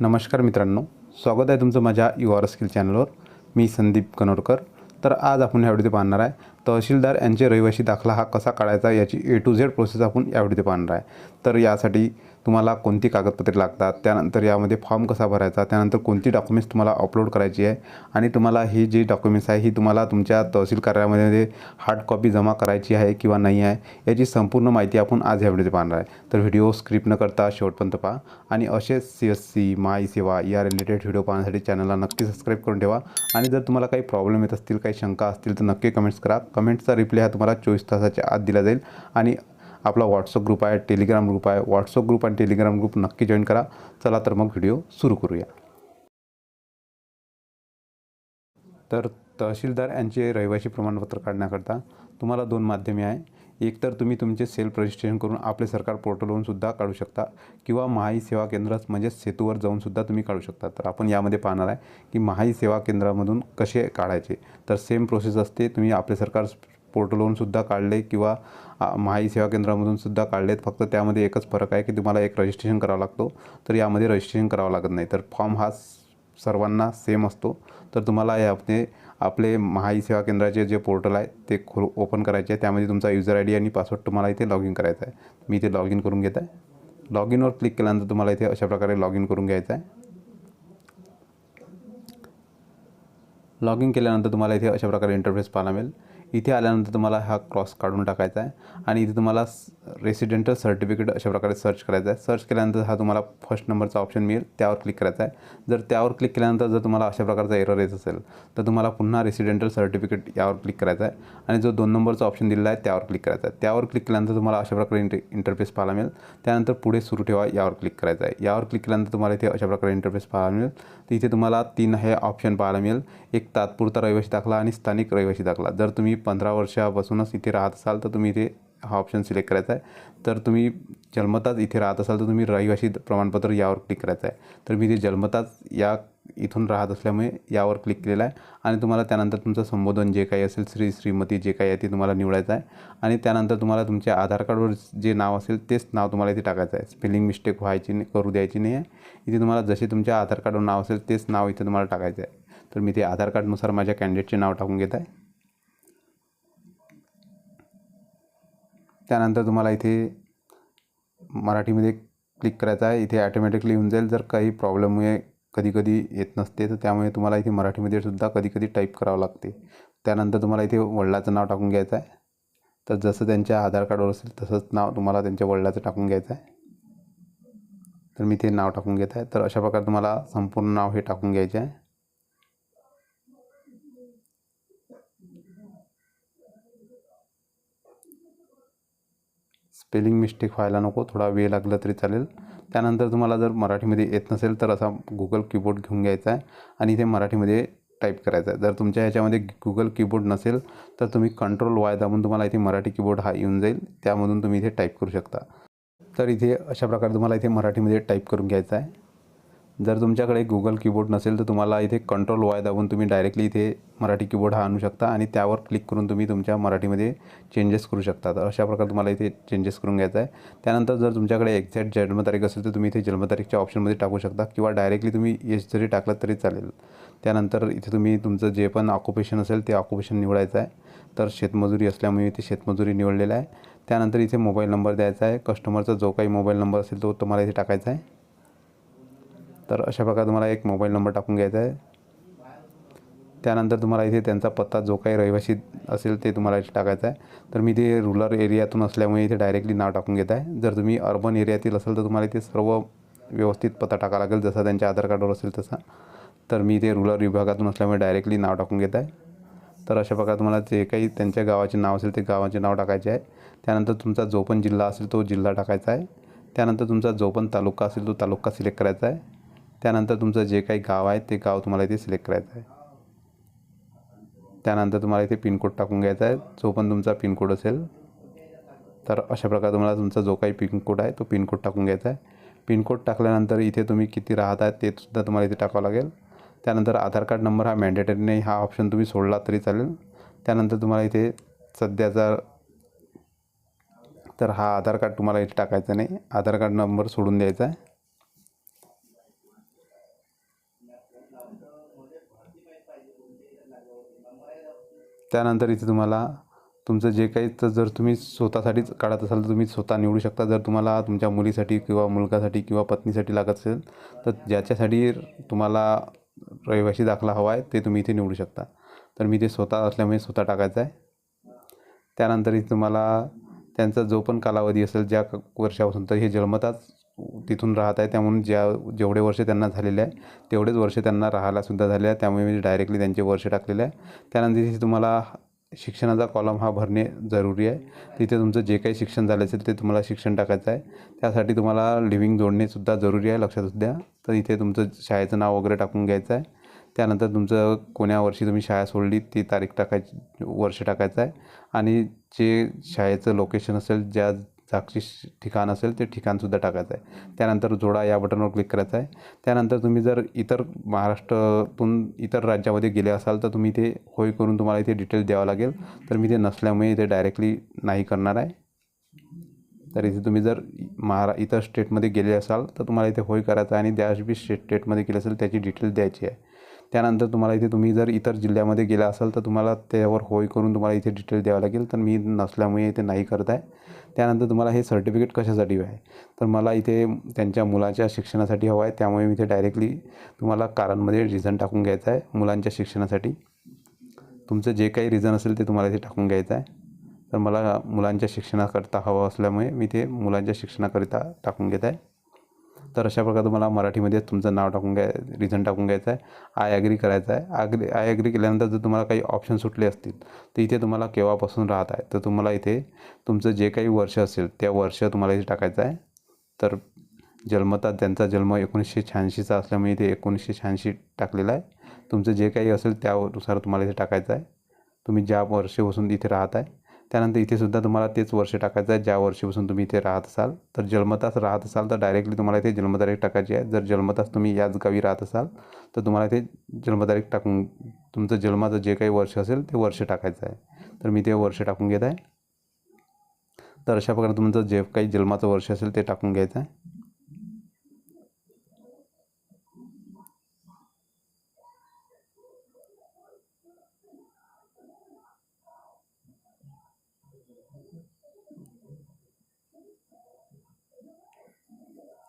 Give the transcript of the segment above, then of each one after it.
नमस्कार मित्रांनो स्वागत आहे तुमचं माझ्या यू आर स्किल चॅनलवर. मी संदीप कनोरकर. तर आज आपण ह्या व्हिडिओ पाहणार आहे तहसीलदार यांचे रहिवासी दाखला हा कसा काढायचा याची ए टू झेड प्रोसेस आपण यावेळी पाहणार आहे. तर यासाठी तुम्हाला कोणती कागदपत्रे लागतात त्यानंतर यामध्ये फॉर्म कसा भरायचा त्यानंतर कोणती डॉक्युमेंट्स तुम्हाला अपलोड करायची आहे आणि तुम्हाला ही जी डॉक्युमेंट्स आहे ही तुम्हाला तुमच्या तहसील कार्यालयामध्ये हार्ड कॉपी जमा करायची आहे किंवा नाही आहे याची संपूर्ण माहिती आपण आज या व्हिडिओ पाहणार आहे. तर व्हिडिओ स्क्रिप्ट न करता शेवटपर्यंत पहा आणि असेच सी एस सी माय सेवा या रिलेटेड व्हिडिओ पाहण्यासाठी चॅनलला नक्की सबस्क्राईब करून ठेवा. आणि जर तुम्हाला काही प्रॉब्लेम येत असतील काही शंका असतील तर नक्की कमेंट्स करा. कमेंट्सचा रिप्लाय हा तुम्हाला चोवीस तासाच्या आत दिला जाईल. आणि आपला व्हॉट्सअप ग्रुप आहे टेलिग्राम ग्रुप आहे. व्हॉट्सअप ग्रुप आणि टेलिग्राम ग्रुप नक्की जॉईन करा. चला तर मग व्हिडिओ सुरू करूया. तर तहसीलदार यांचे रहिवासी प्रमाणपत्र काढण्याकरता तुम्हाला दोन माध्यमे आहे. एकतर तुम्ही तुमचे सेल्फ रजिस्ट्रेशन करून आपले सरकार पोर्टलवरून सुद्धा काढू शकता किंवा महाई सेवा केंद्र म्हणजेच सेतूवर जाऊन सुद्धा तुम्ही काढू शकता. तर आपण यामध्ये पाहणार आहे की महाई सेवा केंद्रामधून कसे काढायचे. तर सेम प्रोसेस असते तुम्ही आपले सरकार पोर्टलवरून सुद्धा काढले किंवा महाई सेवा केंद्रामधून सुद्धा काढलेत. फक्त त्यामध्ये एकच फरक आहे की तुम्हाला एक रजिस्ट्रेशन करावं लागतो. तर यामध्ये रजिस्ट्रेशन करावं लागत नाही. तर फॉर्म हा सर्वांना सेम असतो. तर तुम्हाला यामध्ये आपले महाई सेवा केंद्राचे जे पोर्टल आहे ते खो ओपन करायचे आहे. त्यामध्ये तुमचा युजर आय डी आणि पासवर्ड तुम्हाला इथे लॉग इन करायचा आहे. मी इथे लॉग इन करून घेत आहे. लॉग इनवर क्लिक केल्यानंतर तुम्हाला इथे अशा प्रकारे लॉग इन करून घ्यायचं आहे. लॉग इन केल्यानंतर तुम्हाला इथे अशा प्रकारे इंटरफेस पाहायला मिळेल. इथे आल्यानंतर तुम्हाला हा क्रॉस काढून टाकायचा आहे. आणि इथे तुम्हाला रेसिडेंटल सर्टिफिकेट अशा प्रकारे सर्च करायचं आहे. सर्च केल्यानंतर हा तुम्हाला फर्स्ट नंबरचा ऑप्शन मिळेल. त्यावर क्लिक करायचा आहे. जर त्यावर क्लिक केल्यानंतर जर तुम्हाला अशा प्रकारचा एरर येत असेल तर तुम्हाला पुन्हा रेसिडेंटल सर्टिफिकेट यावर क्लिक करायचा आहे. आणि जो दोन नंबरचा ऑप्शन दिलेला आहे त्यावर क्लिक करायचा आहे. त्यावर क्लिक केल्यानंतर तुम्हाला अशा प्रकारे इंटर इंटरफेस पाहायला मिळेल. त्यानंतर पुढे सुरू ठेवा यावर क्लिक करायचं आहे. यावर क्लिक केल्यानंतर तुम्हाला इथे अशा प्रकारे इंटरफेस पाहायला मिळेल. तर इथे तुम्हाला तीन हे ऑप्शन पाहायला मिळेल. एक तात्पुरता रहिवासी दाखला आणि स्थानिक रहिवासी दाखला. जर तुम्ही पंधरा वर्षापासूनच इथे राहत असाल तर तुम्ही इथे हा ऑप्शन सिलेक्ट करायचा आहे. तर तुम्ही जन्मताच इथे राहत असाल तर तुम्ही रहिवासी प्रमाणपत्र यावर क्लिक करायचं आहे. तर मी इथे जन्मताच या इथून राहत असल्यामुळे यावर क्लिक केलेलं आहे. आणि तुम्हाला त्यानंतर तुमचं संबोधन जे काही असेल श्री श्रीमती जे काही आहे ते तुम्हाला निवडायचं आहे. आणि त्यानंतर तुम्हाला तुमच्या आधार कार्डवर जे नाव असेल तेच नाव तुम्हाला इथे टाकायचं आहे. स्पेलिंग मिस्टेक व्हायची नाही करू द्यायची नाही आहे. इथे तुम्हाला जसे तुमच्या आधार कार्डवर नाव असेल तेच नाव इथे तुम्हाला टाकायचं आहे. तर मी ते आधार कार्डनुसार माझ्या कॅन्डिडेटचे नाव टाकून घेत आहे. त्यानंतर तुम्हाला इथे मराठीमध्ये क्लिक करायचं आहे. इथे ॲटोमॅटिकली येऊन जाईल. जर काही प्रॉब्लेममुळे कधी कधी येत नसते तर त्यामुळे तुम्हाला इथे मराठीमध्ये सुद्धा कधी कधी टाईप करावं लागते. त्यानंतर तुम्हाला इथे वडिलाचं नाव टाकून घ्यायचं आहे. तर जसं त्यांच्या आधार कार्डवर असेल तसंच नाव तुम्हाला त्यांच्या वडिलाचं टाकून घ्यायचं आहे. तर मी ते नाव टाकून घेत आहे. तर अशा प्रकारे तुम्हाला संपूर्ण नाव हे टाकून घ्यायचे आहे. स्पेलिंग मिस्टेक व्हायला नको थोडा वेळ लागला तरी चालेल. त्यानंतर तुम्हाला जर मराठीमध्ये येत नसेल तर असा गुगल कीबोर्ड घेऊन घ्यायचा आहे आणि इथे मराठीमध्ये टाईप करायचं आहे. जर तुमच्या ह्याच्यामध्ये गुगल कीबोर्ड नसेल तर तुम्ही कंट्रोल वाय दाबून तुम्हाला इथे मराठी कीबोर्ड हा येऊन जाईल. त्यामधून तुम्ही इथे टाईप करू शकता. तर इथे अशा प्रकारे तुम्हाला इथे मराठीमध्ये टाईप करून घ्यायचं आहे. जर तुमच्याकडे गुगल कीबोर्ड नसेल तर तुम्हाला इथे कंट्रोल वाय दाबून तुम्ही डायरेक्टली इथे मराठी कीबोर्ड हा आणू शकता आणि त्यावर क्लिक करून तुम्ही तुमच्या मराठीमध्ये चेंजेस करू शकता तर अशा प्रकारे तुम्हाला इथे चेंजेस करून घ्यायचं आहे. त्यानंतर जर तुमच्याकडे एक्झॅक्ट जन्मतारीख असेल तर तुम्ही इथे जन्मतारीखच्या ऑप्शनमध्ये टाकू शकता किंवा डायरेक्टली तुम्ही एज जरी टाकलं तरी चालेल. त्यानंतर इथे तुम्ही तुमचं जे पण ऑक्युपेशन असेल ते ऑक्युपेशन निवडायचं आहे. तर शेतमजुरी असल्यामुळे इथे शेतमजुरी निवडलेलं आहे. त्यानंतर इथे मोबाईल नंबर द्यायचा आहे. कस्टमरचा जो काही मोबाईल नंबर असेल तो तुम्हाला इथे टाकायचा आहे. तर अशा प्रकारे तुम्हाला एक मोबाईल नंबर टाकून घ्यायचा आहे. त्यानंतर तुम्हाला इथे त्यांचा पत्ता जो काही रहिवासी असेल ते तुम्हाला इथे टाकायचा आहे. तर मी ते रुरल एरियातून असल्यामुळे इथे डायरेक्टली नाव टाकून घेत आहे. जर तुम्ही अर्बन एरियातील असेल तर तुम्हाला इथे सर्व व्यवस्थित पत्ता टाकावा लागेल जसा त्यांच्या आधार कार्डवर असेल तसा. तर मी ते रुरल विभागातून असल्यामुळे डायरेक्टली नाव टाकून घेत आहे. तर अशा प्रकारे तुम्हाला जे काही त्यांच्या गावाचे नाव असेल ते गावाचे नाव टाकायचे आहे. त्यानंतर तुमचा जो पण जिल्हा असेल तो जिल्हा टाकायचा आहे. त्यानंतर तुमचा जो पण तालुका असेल तो तालुका सिलेक्ट करायचा आहे. त्यानंतर तुमचं जे काही गाव आहे ते गाव तुम्हाला इथे सिलेक्ट करायचं आहे. त्यानंतर तुम्हाला इथे पिनकोड टाकून घ्यायचा आहे. जो पण तुमचा पिनकोड असेल तर अशा प्रकारे तुम्हाला तुमचा जो काही पिनकोड आहे तो पिनकोड टाकून घ्यायचा आहे. पिनकोड टाकल्यानंतर इथे तुम्ही किती राहत आहे ते सुद्धा तुम्हाला इथे टाकावं लागेल. त्यानंतर आधार कार्ड नंबर हा मॅन्डेटरी नाही हा ऑप्शन तुम्ही सोडला तरी चालेल. त्यानंतर तुम्हाला इथे सध्याचा तर हा आधार कार्ड तुम्हाला इथे टाकायचा नाही. आधार कार्ड नंबर सोडून द्यायचा आहे. त्यानंतर इथे तुम्हाला तुमचं जे काही तर जर तुम्ही स्वतःसाठीच काढत असाल तर तुम्ही स्वतः निवडू शकता. जर तुम्हाला तुमच्या मुलीसाठी किंवा मुलगासाठी किंवा पत्नीसाठी लागत असेल तर ज्याच्यासाठी तुम्हाला रहिवाशी दाखला हवा आहे ते तुम्ही इथे निवडू शकता. तर मी ते स्वतः असल्यामुळे स्वतः टाकायचं आहे. त्यानंतर इथे तुम्हाला त्यांचा जो पण कालावधी असेल ज्या वर्षापासून तर हे जन्मताच तिथून राहत आहे. त्यामुळे ज्या जेवढे वर्ष त्यांना झालेले आहे तेवढेच वर्ष त्यांना राहायलासुद्धा झाले आहे. त्यामुळे मी डायरेक्टली त्यांचे वर्ष टाकलेले आहे. त्यानंतर तिथे तुम्हाला शिक्षणाचा कॉलम हा भरणे जरुरी आहे. तिथे तुमचं जे काही शिक्षण झालं असेल ते तुम्हाला शिक्षण टाकायचं आहे. त्यासाठी तुम्हाला लिव्हिंग जोडणेसुद्धा जरुरी आहे लक्षात द्या. तर इथे तुमचं शाळेचं नाव वगैरे टाकून घ्यायचं आहे. त्यानंतर तुमचं कोण्या वर्षी तुम्ही शाळा सोडली ती तारीख टाकायची वर्ष टाकायचं आहे. आणि जे शाळेचं लोकेशन असेल ज्या साक्षी ठिकाण असेल ते ठिकाणसुद्धा टाकायचं आहे. त्यानंतर जोडा या बटनवर क्लिक करायचं आहे. त्यानंतर तुम्ही जर इतर महाराष्ट्रातून इतर राज्यामध्ये गेले असाल तर तुम्ही ते होय करून तुम्हाला इथे डिटेल द्यावं लागेल. तर मी ते नसल्यामुळे इथे डायरेक्टली नाही करणार आहे. तर इथे तुम्ही जर महारा इतर स्टेटमध्ये गेले असाल तर तुम्हाला इथे होय करायचं आहे आणि दॅश बी स्टेट स्टेटमध्ये गेले असेल त्याची डिटेल द्यायची आहे. त्यानंतर तुम्हाला इथे तुम्ही जर इतर जिल्ह्यामध्ये गेला असाल तर तुम्हाला त्यावर होय करून तुम्हाला इथे डिटेल द्यावं लागेल. तर मी नसल्यामुळे इथे नाही करत आहे त्यानंतर तुम्हाला हे सर्टिफिकेट कशासाठी आहे? तर मला इथे त्यांच्या मुलाच्या शिक्षणासाठी हवं आहे. त्यामुळे मी इथे डायरेक्टली तुम्हाला कारांमध्ये रिझन टाकून घ्यायचं आहे मुलांच्या शिक्षणासाठी. तुमचं जे काही रिझन असेल ते तुम्हाला इथे टाकून घ्यायचं आहे. तर मला मुलांच्या शिक्षणाकरता हवं असल्यामुळे मी ते मुलांच्या शिक्षणाकरिता टाकून घेत आहे. तर अशा प्रकारे तुम्हाला मराठीमध्ये तुमचं नाव टाकून घ्याय रिझन टाकून घ्यायचं आहे. आय ॲग्री करायचं आहे. आग्री आय ॲग्री केल्यानंतर जर तुम्हाला काही ऑप्शन सुटले असतील तर इथे तुम्हाला केव्हापासून राहत आहे? तर तुम्हाला इथे तुमचं जे काही वर्ष असेल त्या वर्ष तुम्हाला इथे टाकायचं आहे. तर जन्मतात त्यांचा जन्म एकोणीसशे शहाऐंशीचा असल्यामुळे इथे एकोणीसशे शहाऐंशी टाकलेला आहे. तुमचं जे काही असेल त्यानुसार तुम्हाला इथे टाकायचं आहे. तुम्ही ज्या वर्षीपासून इथे राहत आहे त्यानंतर इथे सुद्धा तुम्हाला तेच वर्ष टाकायचं आहे. ज्या वर्षीपासून तुम्ही इथे राहत असाल तर जन्मतास राहत असाल तर डायरेक्टली तुम्हाला इथे जन्मतारीख टाकायची आहे. जर जन्मतास तुम्ही याच गावी राहत असाल तर तुम्हाला इथे जन्मतारीख टाकून तुमचं जन्माचं जे काही वर्ष असेल ते वर्ष टाकायचं आहे. तर मी ते वर्ष टाकून घेत आहे. तर अशा प्रकारे तुमचं जे काही जन्माचं वर्ष असेल ते टाकून घ्यायचं आहे.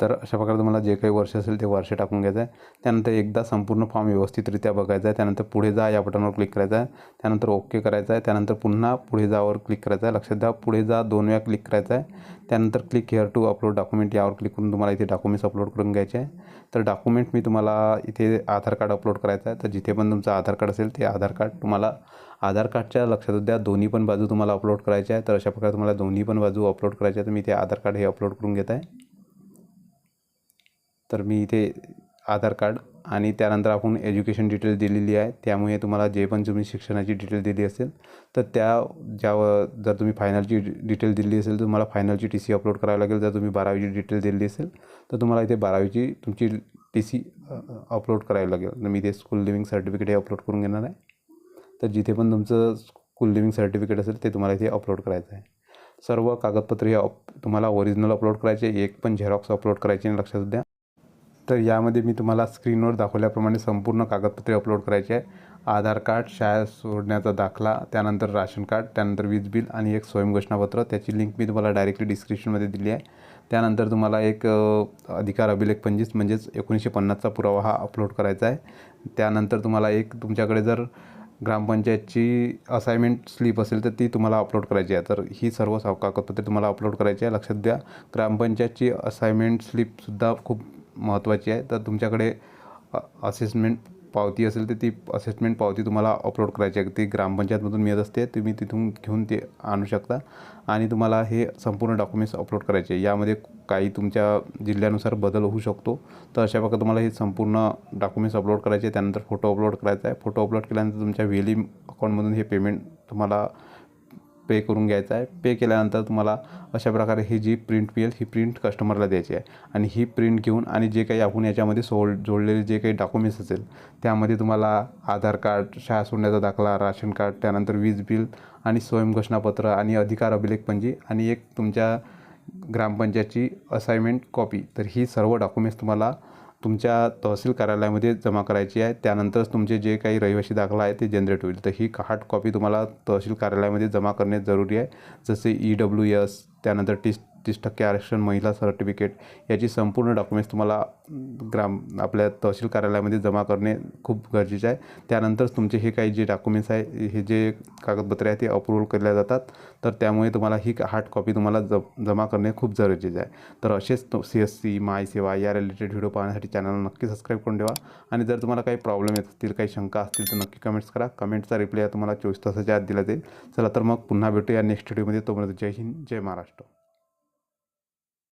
तर अशा प्रकारे तुम्हाला जे काही वर्ष असेल ते वर्ष टाकून घ्यायचं आहे. त्यानंतर एकदा संपूर्ण फॉर्म व्यवस्थितरित्या बघायचा आहे. त्यानंतर पुढे जा या बटनवर क्लिक करायचं आहे. त्यानंतर ओके करायचं आहे. त्यानंतर पुन्हा पुढे जावर क्लिक करायचं आहे. लक्षात द्या पुढे जा दोन वेळा क्लिक करायचं आहे. त्यानंतर click here to upload document यावर क्लिक करून तुम्हाला इथे डॉक्युमेंट्स अपलोड करून घ्यायचे आहे. तर डॉक्युमेंट मी तुम्हाला इथे आधार कार्ड अपलोड करायचं आहे. तर जिथे पण तुमचं आधार कार्ड असेल ते आधार कार्ड तुम्हाला आधार कार्डच्या लक्षात द्या. दोन्ही पण बाजू तुम्हाला अपलोड करायच्या आहे. तर अशा प्रकारे तुम्हाला दोन्ही पण बाजू अपलोड करायच्या आहे. तर मी इथे आधार कार्ड हे अपलोड करून घेत आहे. तर मी इथे आधार कार्ड आणि त्यानंतर आपण एज्युकेशन डिटेल दिलेली आहे. त्यामुळे तुम्हाला जे पण तुम्ही शिक्षणाची डिटेल दिली असेल तर त्या ज्या जर तुम्ही फायनलची डिटेल दिली असेल तर तुम्हाला फायनलची टी सी अपलोड करावी लागेल. जर तुम्ही बारावीची डिटेल दिली असेल तर तुम्हाला इथे बारावीची तुमची टी सी अपलोड करावी लागेल. तर मी इथे स्कूल लिव्हिंग सर्टिफिकेट हे अपलोड करून घेणार आहे. तर जिथे पण तुमचं स्कूल लिव्हिंग सर्टिफिकेट असेल ते तुम्हाला इथे अपलोड करायचं आहे. सर्व कागदपत्रे हे अप तुम्हाला ओरिजिनल अपलोड करायचे एक पण झेरॉक्स अपलोड करायचे लक्षात द्या तर यामध्ये मी तुम्हाला स्क्रीनवर दाखवल्याप्रमाणे संपूर्ण कागदपत्रे अपलोड करायचे आहे. आधार कार्ड शाळा सोडण्याचा दाखला त्यानंतर राशन कार्ड त्यानंतर वीज बिल आणि एक स्वयंघोषणापत्र. त्याची लिंक मी तुम्हाला डायरेक्टली डिस्क्रिप्शनमध्ये दिली आहे. त्यानंतर तुम्हाला एक अधिकार अभिलेख पंचवीस म्हणजेच एकोणीसशे पन्नासचा पुरावा हा अपलोड करायचा आहे. त्यानंतर तुम्हाला एक तुमच्याकडे जर ग्रामपंचायतची असाइनमेंट स्लिप असेल तर ती तुम्हाला अपलोड करायची आहे. तर ही सर्व साव- कागदपत्रे तुम्हाला अपलोड करायची आहे. लक्षात द्या ग्रामपंचायतची असाइनमेंट स्लिपसुद्धा खूप महत्त्वाची आहे. तर तुमच्याकडे असेसमेंट पावती असेल तर ती असेसमेंट पावती तुम्हाला अपलोड करायची आहे. ती ग्रामपंचायतमधून मिळत असते. तुम्ही तिथून घेऊन ते आणू शकता. आणि तुम्हाला हे संपूर्ण डॉक्युमेंट्स अपलोड करायचे आहे. यामध्ये काही तुमच्या जिल्ह्यानुसार बदल होऊ शकतो. तर अशा प्रकारे तुम्हाला हे संपूर्ण डॉक्युमेंट्स अपलोड करायचे त्यानंतर फोटो अपलोड करायचा आहे. फोटो अपलोड केल्यानंतर तुमच्या व्हेलिम अकाउंटमधून हे पेमेंट तुम्हाला पे करून घ्यायचं आहे. पे केल्यानंतर तुम्हाला अशा प्रकारे ही जी प्रिंट मिळेल ही प्रिंट कस्टमरला द्यायची आहे. आणि ही प्रिंट घेऊन आणि जे काही आपण याच्यामध्ये सोड जोडलेले जे काही डॉक्युमेंट्स असेल त्यामध्ये तुम्हाला आधार कार्ड शाळा सोडण्याचा दाखला राशन कार्ड त्यानंतर वीज बिल आणि स्वयंघोषणापत्र आणि अधिकार अभिलेख पंजी आणि एक तुमच्या ग्रामपंचायतची असाइनमेंट कॉपी तर ही सर्व डॉक्युमेंट्स तुम्हाला तुमच्या तहसील कार्यालयामध्ये जमा करायची आहे. त्यानंतरच तुमचे जे काही रहिवासी दाखला आहे ते जनरेट होईल. तर ही हार्ड कॉपी तुम्हाला तहसील कार्यालयामध्ये जमा करणे जरुरी आहे. जसे ई डब्ल्यू एस त्यानंतर टी तीस टक्के आरक्षण महिला सर्टिफिकेट याची संपूर्ण डॉक्युमेंट्स तुम्हाला ग्राम आपल्या तहसील कार्यालयामध्ये जमा करणे खूप गरजेचे आहे. त्यानंतरच तुमचे हे काही जे डॉक्युमेंट्स आहे हे जे कागदपत्रे आहे ते अप्रूव्हल केल्या जातात. तर त्यामुळे तुम्हाला ही हार्ड कॉपी तुम्हाला ज जमा करणे खूप गरजेचे आहे. तर असेच सी एस सी माय सेवा या रिलेटेड व्हिडिओ पाहण्यासाठी चॅनल नक्की सबस्क्राईब करून ठेवा. आणि जर तुम्हाला काही प्रॉब्लेम येत असतील काही शंका असतील तर नक्की कमेंट्स करा. कमेंटचा रिप्लाय तुम्हाला चोवीस तासाच्या आत दिला जाईल. चला तर मग पुन्हा भेटूया नेक्स्ट व्हिडिओमध्ये. तोपर्यंत जय हिंद जय महाराष्ट्र.